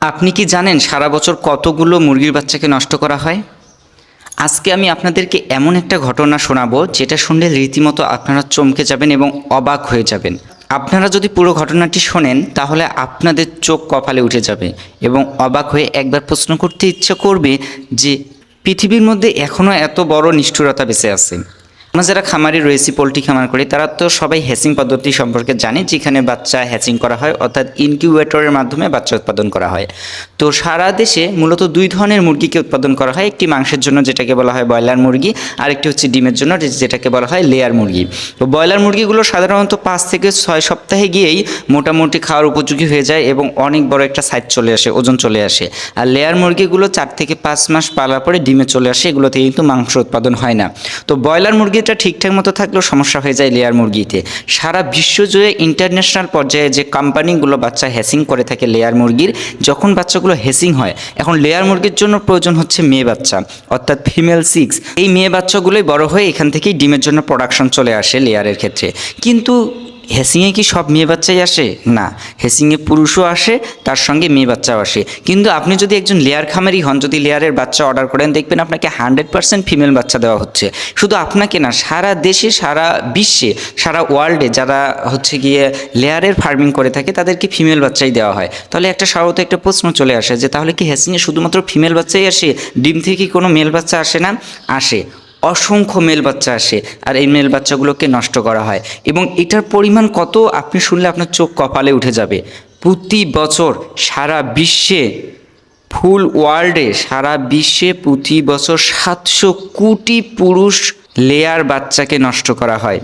আপনি কি জানেন সারা বছর কতগুলো মুরগির বাচ্চাকে নষ্ট করা হয়? আজকে আমি আপনাদেরকে এমন একটা ঘটনা শোনাবো যেটা শুনলে রীতিমতো আপনারা চমকে যাবেন এবং অবাক হয়ে যাবেন। আপনারা যদি পুরো ঘটনাটি শোনেন, তাহলে আপনাদের চোখ কপালে উঠে যাবে এবং অবাক হয়ে একবার প্রশ্ন করতে ইচ্ছে করবে যে পৃথিবীর মধ্যে এখনও এত বড় নিষ্ঠুরতা বেঁচে আছে। আমরা যারা খামারি রয়েছি, পোলট্রি খামার করি, তারা তো সবাই হ্যাচিং পদ্ধতি সম্পর্কে জানে, যেখানে বাচ্চা হ্যাচিং করা হয়, অর্থাৎ ইনকিউবেটরের মাধ্যমে বাচ্চা উৎপাদন করা হয়। তো সারা দেশে মূলত দুই ধরনের মুরগিকে উৎপাদন করা হয়, একটি মাংসের জন্য যেটাকে বলা হয় ব্রয়লার মুরগি আর একটি হচ্ছে ডিমের জন্য যেটাকে বলা হয় লেয়ার মুরগি। তো ব্রয়লার মুরগিগুলো সাধারণত পাঁচ থেকে ছয় সপ্তাহে গিয়েই মোটামুটি খাওয়ার উপযোগী হয়ে যায় এবং অনেক বড় একটা সাইজ চলে আসে, ওজন চলে আসে। আর লেয়ার মুরগিগুলো চার থেকে পাঁচ মাস পালার পরে ডিমে চলে আসে এগুলো থেকে কিন্তু মাংস উৎপাদন হয় না। তো ব্রয়লার মুরগিটা ঠিকঠাক মতো থাকলেও সমস্যা হয়ে যায় লেয়ার মুরগিতে। সারা বিশ্বজুড়ে ইন্টারন্যাশনাল পর্যায়ে যে কোম্পানিগুলো বাচ্চা হ্যাসিং করে থাকে লেয়ার মুরগির, যখন বাচ্চাগুলো হ্যাসিং হয়, এখন লেয়ার মুরগির জন্য প্রয়োজন হচ্ছে মেয়ে বাচ্চা, অর্থাৎ ফিমেল সিক্স এই মেয়ে বাচ্চাগুলোই বড় হয়ে এখান থেকেই ডিমের জন্য প্রোডাকশন চলে আসে লেয়ারের ক্ষেত্রে। কিন্তু হেসিংয়ে কি সব মেয়ে বাচ্চাই আসে? না, হেসিংয়ে পুরুষও আসে, তার সঙ্গে মেয়ে বাচ্চাও আসে। কিন্তু আপনি যদি একজন লেয়ার খামারি হন, যদি লেয়ারের বাচ্চা অর্ডার করেন, দেখবেন আপনাকে হান্ড্রেড পার্সেন্ট ফিমেল বাচ্চা দেওয়া হচ্ছে। শুধু আপনাকে না, সারা দেশে, সারা বিশ্বে, সারা ওয়ার্ল্ডে যারা হচ্ছে গিয়ে লেয়ারের ফার্মিং করে থাকে, তাদেরকে ফিমেল বাচ্চাই দেওয়া হয়। তাহলে একটা স্বাভাবিক একটা প্রশ্ন চলে আসে যে, তাহলে কি হেসিংয়ে শুধুমাত্র ফিমেল বাচ্চাই আসে? ডিম থেকে কোনো মেল বাচ্চা আসে না? আসে। অসংখ্য মেল বাচ্চা আসে, আর এই মেল বাচ্চাগুলোকে নষ্ট করা হয়। এবং এটার পরিমাণ কত? আপনি শুনলে আপনার চোখ কপালে উঠে যাবে। প্রতি বছর সারা বিশ্বে ফুল ওয়ার্ল্ডে সারা বিশ্বে প্রতি বছর সাতশো কোটি পুরুষ লেয়ার বাচ্চাকে নষ্ট করা হয়।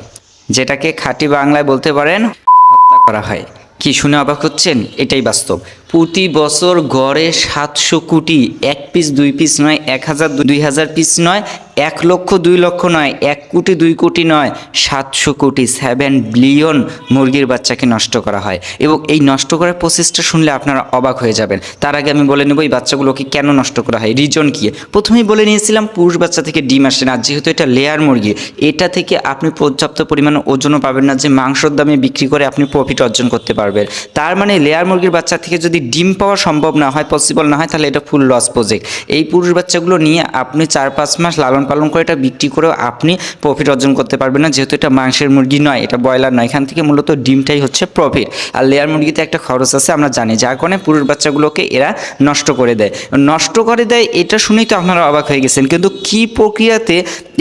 যেটাকে খাঁটি বাংলায় বলতে পারেন হত্যা করা হয়। কি শুনে অবাক হচ্ছেন? এটাই বাস্তব। প্রতি বছর গড়ে সাতশো কোটি। এক পিস, দুই পিস নয়, এক হাজার, দুই হাজার পিস নয়, এক লক্ষ, দুই লক্ষ নয়, এক কোটি, দুই কোটি নয়, সাতশো কোটি সেভেন বিলিয়ন মুরগির বাচ্চাকে নষ্ট করা হয়। এবং এই নষ্ট করার প্রসেসটা শুনলে আপনারা অবাক হয়ে যাবেন। তার আগে আমি বলে নেব, এই বাচ্চাগুলোকে কেন নষ্ট করা হয়? রিজন কি? প্রথমেই বলে নিয়েছিলাম, পুরুষ বাচ্চা থেকে ডিম আসে না, যেহেতু এটা লেয়ার মুরগি। এটা থেকে আপনি পর্যাপ্ত পরিমাণে ওজনও পাবেন না, যে মাংসর দামে বিক্রি করে আপনি প্রফিট অর্জন করতে পারবেন। তার মানে লেয়ার মুরগির বাচ্চা থেকে যদি ডিম পাওয়া সম্ভব না হয় পসিবল না হয়, তাহলে এটা ফুল লস প্রজেক্ট এই পুরুষ বাচ্চাগুলো নিয়ে আপনি চার পাঁচ মাস লালন পালন করে এটা বিক্রি করেও আপনি প্রফিট অর্জন করতে পারবেন না। যেহেতু এটা মাংসের মুরগি নয়, এটা ব্রয়লার নয়, এখান থেকে মূলত ডিমটাই হচ্ছে প্রফিট আর লেয়ার মুরগিতে একটা খরচ আছে, আমরা জানি, যার কারণে পুরুষ বাচ্চাগুলোকে এরা নষ্ট করে দেয়। নষ্ট করে দেয়, এটা শুনেই তো আপনারা অবাক হয়ে গেছেন। কিন্তু কি প্রক্রিয়াতে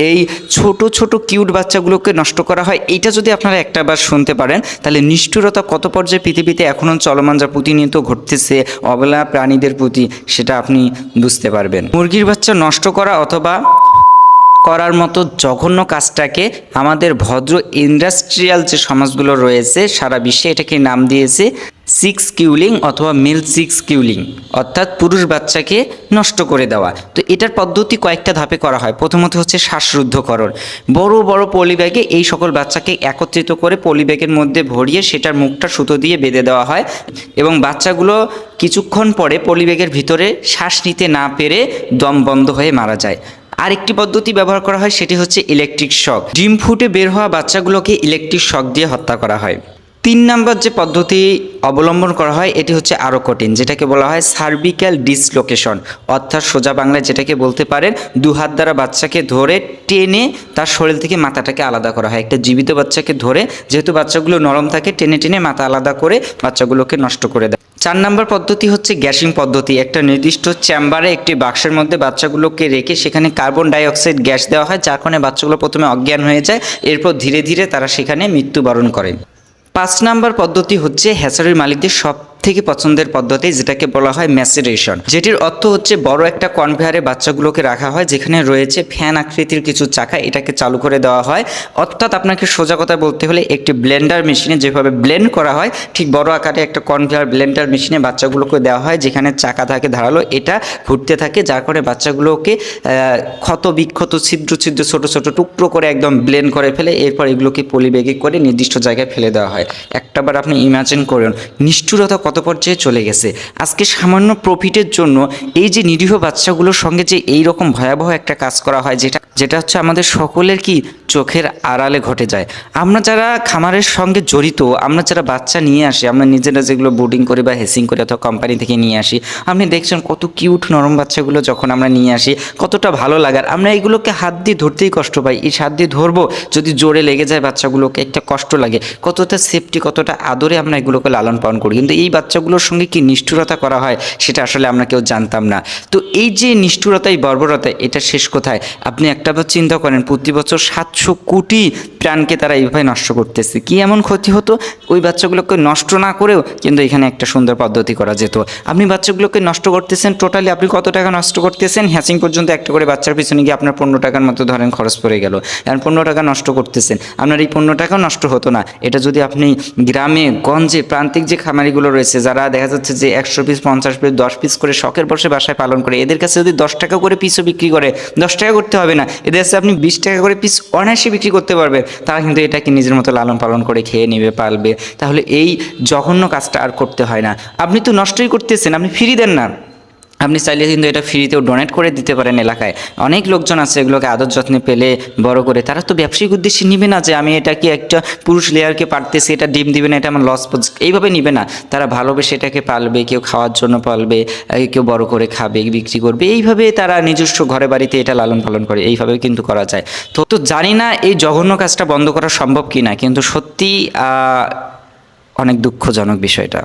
এই ছোট ছোট কিউট বাচ্চাগুলোকে নষ্ট করা হয় এটা যদি আপনারা একটা বার শুনতে পারেন, তাহলে নিষ্ঠুরতা কত পর্যায়ে পৃথিবীতে এখনও চলমান যা প্রতিনিয়ত ঘটতেছে, অবলা প্রাণীদের প্রতি, সেটা আপনি বুঝতে পারবেন। মুরগির বাচ্চা নষ্ট করা অথবা করার মতো জঘন্য কাজটাকে আমাদের ভদ্র ইন্ডাস্ট্রিয়াল যে সমাজগুলো রয়েছে, সারা বিশ্বে এটাকে নাম দিয়েছে সিক্স কিউলিং অথবা মিল সিক্স কিউলিং অর্থাৎ পুরুষ বাচ্চাকে নষ্ট করে দেওয়া। তো এটার পদ্ধতি কয়েকটা ধাপে করা হয়। প্রথমত হচ্ছে শ্বাসরুদ্ধকরণ। বড় বড় পলিব্যাগে এই সকল বাচ্চাকে একত্রিত করে পলিব্যাগের মধ্যে ভরিয়ে সেটার মুখটা সুতো দিয়ে বেঁধে দেওয়া হয় এবং বাচ্চাগুলো কিছুক্ষণ পরে পলিব্যাগের ভিতরে শ্বাস নিতে না পেরে দম বন্ধ হয়ে মারা যায়। আরেকটি পদ্ধতি ব্যবহার করা হয়, সেটি হচ্ছে ইলেকট্রিক শক ডিম ফুটে বের হওয়া বাচ্চাগুলোকে ইলেকট্রিক শক দিয়ে হত্যা করা হয়। তিন নাম্বার যে পদ্ধতি অবলম্বন করা হয়, এটি হচ্ছে আরও কঠিন, যেটাকে বলা হয় সার্ভিক্যাল ডিসলোকেশন অর্থাৎ সোজা বাংলায় যেটাকে বলতে পারেন দু হাত দ্বারা বাচ্চাকে ধরে টেনে তার শরীর থেকে মাথাটাকে আলাদা করা হয়। একটা জীবিত বাচ্চাকে ধরে, যেহেতু বাচ্চাগুলো নরম থাকে, টেনে টেনে মাথা আলাদা করে বাচ্চাগুলোকে নষ্ট করে দেয়। চার নাম্বার পদ্ধতি হচ্ছে গ্যাসিং পদ্ধতি, একটা নির্দিষ্ট চেম্বারে একটি বাক্সের মধ্যে বাচ্চাগুলোকে রেখে সেখানে কার্বন ডাইঅক্সাইড গ্যাস দেওয়া হয়, যার কারণে বাচ্চাগুলো প্রথমে অজ্ঞান হয়ে যায়, এরপর ধীরে ধীরে তারা সেখানে মৃত্যুবরণ করে। পাঁচ নাম্বার পদ্ধতি হচ্ছে হ্যাচারির মালিকদের সব থেকে পছন্দের পদ্ধতি যেটাকে বলা হয় ম্যাসিরেশন যেটির অর্থ হচ্ছে বড় একটা কনভেয়ারে বাচ্চাগুলোকে রাখা হয়, যেখানে রয়েছে ফ্যান আকৃতির কিছু চাকা, এটাকে চালু করে দেওয়া হয়। অর্থাৎ আপনাকে সোজা কথা বলতে হলে একটি ব্লেন্ডার মেশিনে যেভাবে ব্লেন্ড করা হয়, ঠিক বড় আকারে একটা কনভেয়ার ব্লেন্ডার মেশিনে বাচ্চাগুলোকে দেওয়া হয়, যেখানে চাকা থাকে ধারালো, এটা ঘুরতে থাকে, যার কারণে বাচ্চাগুলোকে ক্ষত, বিক্ষত, ছিদ্র ছিদ্র, ছোট ছোট, টুকরো করে একদম ব্লেন্ড করে ফেলে, এরপর এগুলোকে পলিব্যাগে করে নির্দিষ্ট জায়গায় ফেলে দেওয়া হয়। একটাবার আপনি ইমাজিন করুন, নিষ্ঠুরতা কত পর্যায়ে চলে গেছে। আজকে সামান্য প্রফিটের জন্য এই যে নিরীহ বাচ্চাগুলোর সঙ্গে যে এই রকম ভয়াবহ একটা কাজ করা হয়, যেটা যেটা হচ্ছে আমাদের সকলের কি চোখের আড়ালে ঘটে যায়। আমরা যারা খামারের সঙ্গে জড়িত, আমরা যারা বাচ্চা নিয়ে আসি, আমরা নিজেরা যেগুলো বোর্ডিং করি বা হেসিং করি অথবা কোম্পানি থেকে নিয়ে আসি, আপনি দেখছেন কত কিউট নরম বাচ্চাগুলো যখন আমরা নিয়ে আসি, কতটা ভালো লাগার। আমরা এগুলোকে হাত দিয়ে ধরতেই কষ্ট পাই। এই হাত দিয়ে ধরবো, যদি জোরে লেগে যায় বাচ্চাগুলোকে, একটা কষ্ট লাগে। কতটা সেফটি কতটা আদরে আমরা এগুলোকে লালন পালন করি। কিন্তু এই বাচ্চাগুলোর সঙ্গে কি নিষ্ঠুরতা করা হয়, সেটা আসলে আমরা কেউ জানতাম না। তো এই যে নিষ্ঠুরতা এই বর্বরতা, এটা শেষ কোথায়? আপনি একটা চিন্তা করেন, প্রতি বছর সাতশো কোটি প্রাণকে তারা এইভাবে নষ্ট করতেছে। কি এমন ক্ষতি হতো? ওই বাচ্চাগুলোকে নষ্ট না করেও কিন্তু এখানে একটা সুন্দর পদ্ধতি করা যেত। আপনি বাচ্চাগুলোকে নষ্ট করতেছেন, টোটালি আপনি কত টাকা নষ্ট করতেছেন? হ্যাচিং পর্যন্ত একটা করে বাচ্চার পিছনে গিয়ে আপনার পনেরো টাকার মতো ধরেন খরচ পড়ে গেল। এখন পনেরো টাকা নষ্ট করতেছেন। আপনার এই পনেরো টাকাও নষ্ট হতো না। এটা যদি আপনি গ্রামে, গঞ্জে, প্রান্তিক যে খামারিগুলো রয়েছে যারা দেখা যাচ্ছে যে একশো পিস পঞ্চাশ পিস দশ পিস করে শখের বসে বাসায় পালন করে, এদের কাছে যদি দশ টাকা করে পিসও বিক্রি করে, দশ টাকা করতে হবে না। এদের কাছে আপনি বিশ টাকা করে পিস অনায়াসে বিক্রি করতে পারবে। তারা কিন্তু এটাকে নিজের মতো লালন পালন করে খেয়ে নেবে, পালবে। তাহলে এই জঘন্য কাজটা আর করতে হয় না। আপনি তো নষ্টই করতেছেন, আপনি ফিরি দেন না। আপনি চাইলে কিন্তু এটা ফ্রিতেও ডোনেট করে দিতে পারেন এলাকায়। অনেক লোকজন আছে এগুলোকে আদর যত্নে পেলে বড় করে। তারা তো ব্যবসায়িক উদ্দেশ্যে নিবে না যে আমি এটা কি একটা পুরুষ লেয়ারকে পারতেছি, এটা ডিম দিবে না, এটা আমার লস এইভাবে নিবে না। তারা ভালোবেসে এটাকে পালবে, কেউ খাওয়ার জন্য পালবে কেউ বড় করে খাবে, বিক্রি করবে। এইভাবে তারা নিজস্ব ঘরে বাড়িতে এটা লালন পালন করে। এইভাবে কিন্তু করা যায়। তো তো জানি না এই জঘন্য কাজটা বন্ধ করা সম্ভব কি না কিন্তু সত্যি অনেক দুঃখজনক বিষয়টা।